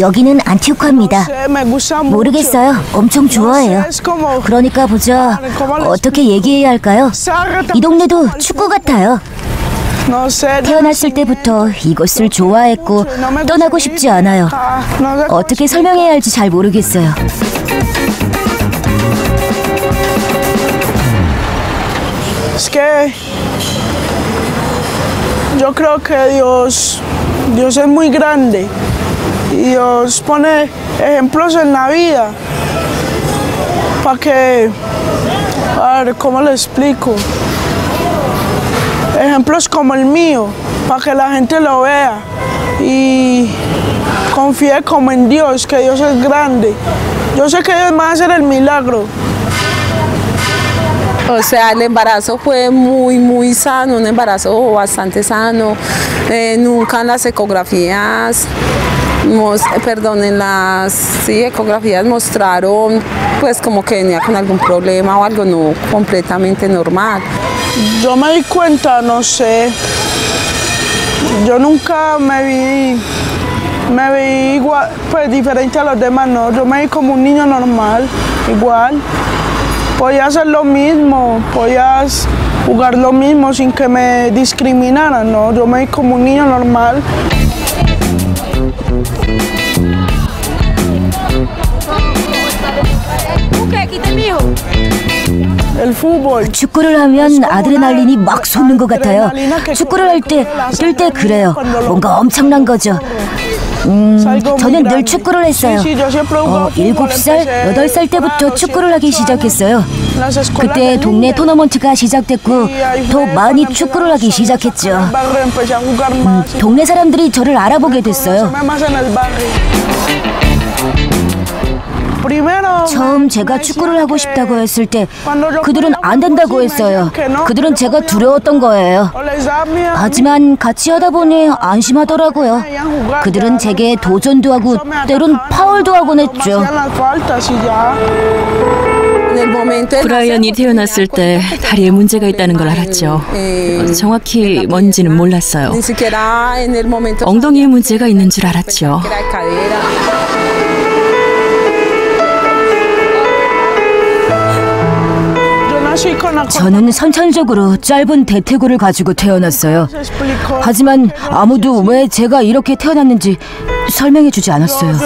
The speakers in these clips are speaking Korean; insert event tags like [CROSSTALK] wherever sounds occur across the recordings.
여기는 안티오카입니다. Mucho. 모르겠어요. 엄청 좋아해요. 그러니까 보자. 어떻게 얘기해야 할까요? 이 동네도 축구 같아요. 태어났을 때부터 이곳을 좋아했고 떠나고 싶지 않아요. 어떻게 설명해야 할지 잘 모르겠어요. Y Dios pone ejemplos en la vida para que, a ver, ¿cómo le explico? Ejemplos como el mío, para que la gente lo vea y confíe como en Dios, que Dios es grande. Yo sé que Dios va a hacer el milagro. O sea, el embarazo fue muy, muy sano, un embarazo bastante sano. Eh, nunca en las ecografías, mos- perdón, en las ecografías mostraron pues como que venía con algún problema o algo no completamente normal. Yo me di cuenta, no sé, yo nunca me vi, me vi igual, pues diferente a los demás, no, yo me vi como un niño normal, igual. Podía hacer lo mismo, podías jugar lo mismo sin que me discriminaran, no, yo me vi como un niño normal. 축구를 하면 아드레날린이 막 솟는 것 같아요. 축구를 할 때, 뛸 때 그래요. 뭔가 엄청난 거죠. 음, 저는 늘 축구를 했어요. 어, 7살, 8살 때부터 축구를 하기 시작했어요. 그때 동네 토너먼트가 시작됐고 더 많이 축구를 하기 시작했죠. 음, 동네 사람들이 저를 알아보게 됐어요. 처음 제가 축구를 하고 싶다고 했을 때 그들은 안 된다고 했어요. 그들은 제가 두려웠던 거예요. 하지만 같이 하다 보니 안심하더라고요. 그들은 제게 도전도 하고 때론 파울도 하곤 했죠. De 브라이언이 태어났을 때 다리에 문제가 있다는 걸 알았죠. 어, 정확히 뭔지는 몰랐어요. momento 엉덩이에 문제가 있는 줄 알았죠. 저는 선천적으로 짧은 대퇴골을 가지고 태어났어요. 하지만 아무도 왜 제가 이렇게 태어났는지 설명해 주지 않았어요.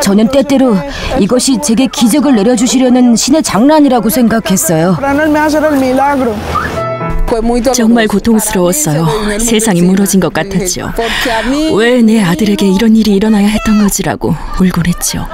저는 때때로 이것이 제게 기적을 내려주시려는 신의 장난이라고 생각했어요. 정말 고통스러웠어요. 세상이 무너진 것. 같았죠. 왜 내 아들에게 이런 일이 일어나야 했던 거지라고 울곤 했죠.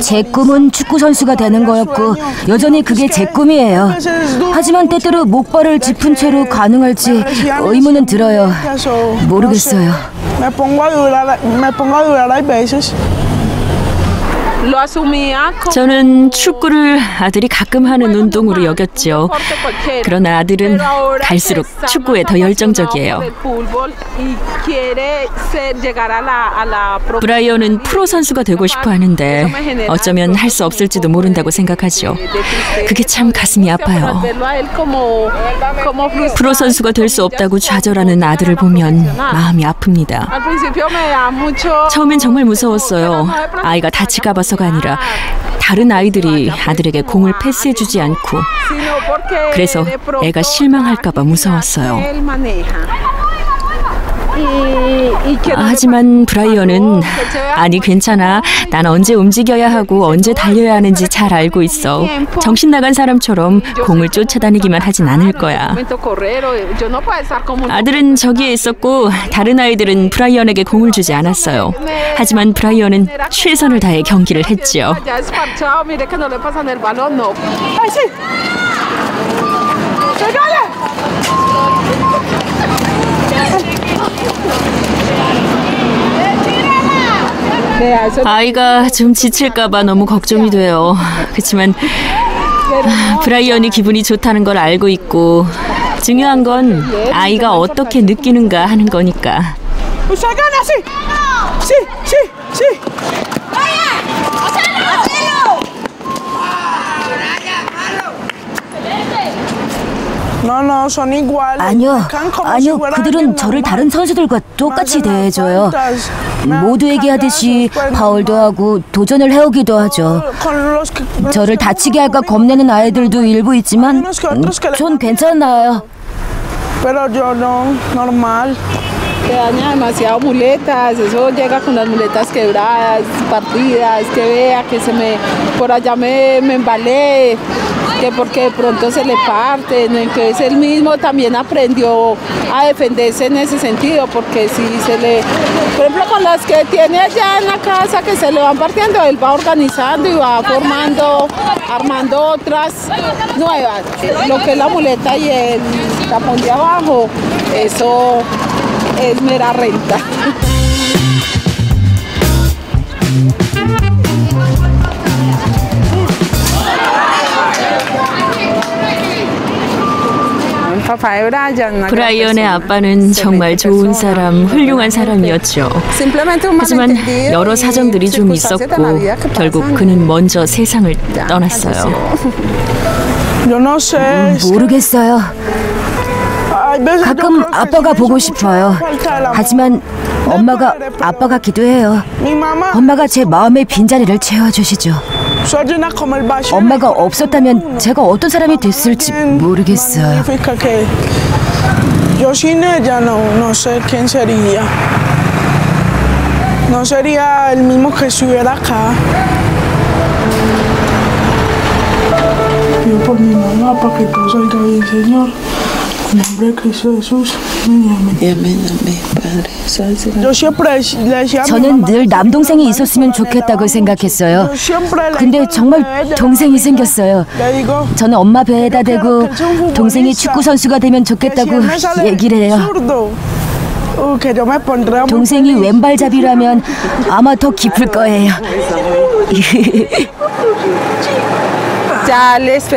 제 꿈은 축구 선수가 되는 거였고 여전히 그게 제 꿈이에요. 하지만 때때로 목발을 짚은 채로 가능할지 의문은 들어요. 모르겠어요. 저는 축구를 아들이 가끔 하는 운동으로 여겼죠. 그러나 아들은 갈수록 축구에 더 열정적이에요. 브라이언은 프로 선수가 되고 싶어 하는데 어쩌면 할 수 없을지도 모른다고 생각하죠. 그게 참 가슴이 아파요. 프로 선수가 될 수 없다고 좌절하는 아들을 보면 마음이 아픕니다. 처음엔 정말 무서웠어요. 아이가 다칠까 봐서 가 아니라 다른 아이들이 아들에게 공을 패스해주지 않고 그래서 애가 실망할까 봐 무서웠어요. 하지만 브라이언은 아니 괜찮아. 난 언제 움직여야 하고 언제 달려야 하는지 잘 알고 있어. 정신 나간 사람처럼 공을 쫓아다니기만 하진 않을 거야. 아들은 저기에 있었고 다른 아이들은 브라이언에게 공을 주지 않았어요. 하지만 브라이언은 최선을 다해 경기를 했지요. 아이가 좀 지칠까봐 너무 걱정이 돼요. 그렇지만 아, 브라이언이 기분이 좋다는 걸 알고 있고 중요한 건 아이가 어떻게 느끼는가 하는 거니까. 아니요, 아니요. 그들은 저를 다른 선수들과 똑같이 대해줘요. 모두에게 하듯이 파울도 하고 도전을 해오기도 하죠. 저를 다치게 할까 겁내는 아이들도 일부 있지만 음, 전 괜찮아요. No, que daña demasiado muletas, eso llega con las muletas quebradas, partidas, que vea que se me, por allá me, me embalé, que porque de pronto se le parten, entonces él mismo también aprendió a defenderse en ese sentido, porque si se le, por ejemplo con las que tiene allá en la casa que se le van partiendo, él va organizando y va formando, armando otras nuevas, lo que es la muleta y el tapón de abajo, eso es mera renta. 브라이언의 아빠는 정말 좋은 사람, 훌륭한 사람이었죠. 하지만 여러 사정들이 좀 있었고 결국 그는 먼저 세상을 떠났어요. 음, 모르겠어요. 가끔 아빠가 보고 싶어요. 하지만 엄마가 아빠 같기도 해요. 엄마가 제 마음의 빈자리를 채워주시죠. 엄마가 없었다면 제가 어떤 사람이 됐을지 모르겠어요. Yo por mi mamá para que todo salga bien, Señor. En nombre de Cristo Jesús. Amén. Amén, 저는 늘 남동생이 있었으면 좋겠다고 생각했어요. 근데 정말 동생이 생겼어요. 저는 엄마 배에다 대고 동생이 축구 선수가 되면 좋겠다고 얘기를 해요. uh, 동생이. 왼발잡이라면 아마 더 기쁠 거예요.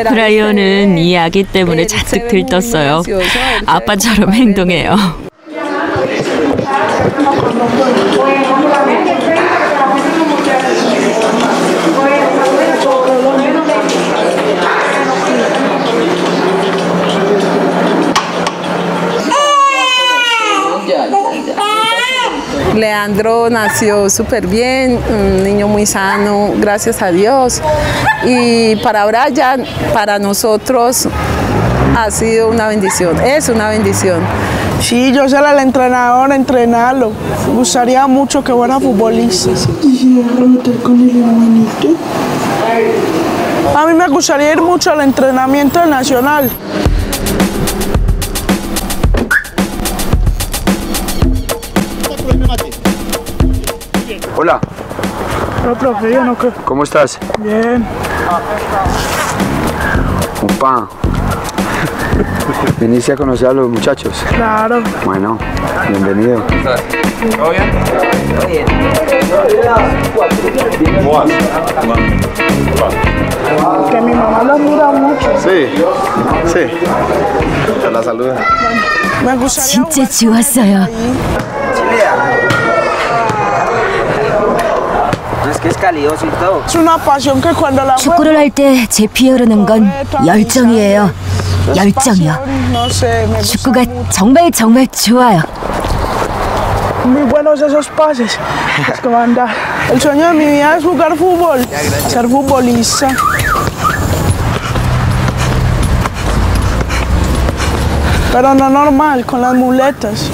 브라이언은 이 아기 때문에 잔뜩 들떴어요. 아빠처럼 행동해요. [LAUGHS] Leandro nació súper bien, un niño muy sano, gracias a Dios. Y para Brian, para nosotros, ha sido una bendición, es una bendición. Sí, yo ser el entrenador, entrenarlo. Me gustaría mucho que fuera futbolista. A mí me gustaría ir mucho al entrenamiento nacional. Hola, Pero, profe, yo no creo. ¿cómo estás? Bien. Opa. ¿Viniste a conocer a los muchachos? Claro. Bueno, bienvenido. Que mi mamá lo mira mucho. Sí, sí. Te la saluda. Me gustaría que es calidoso y todo. Es una pasión que cuando la 축구를 할 때 제 피 흐르는 건 열정이에요. 열정이요. 축구가 정말 정말 좋아요. muy buenos esos pases los que van a dar. El sueño de mi vida es jugar fútbol, ser futbolista. Pero no normal, con las muletas.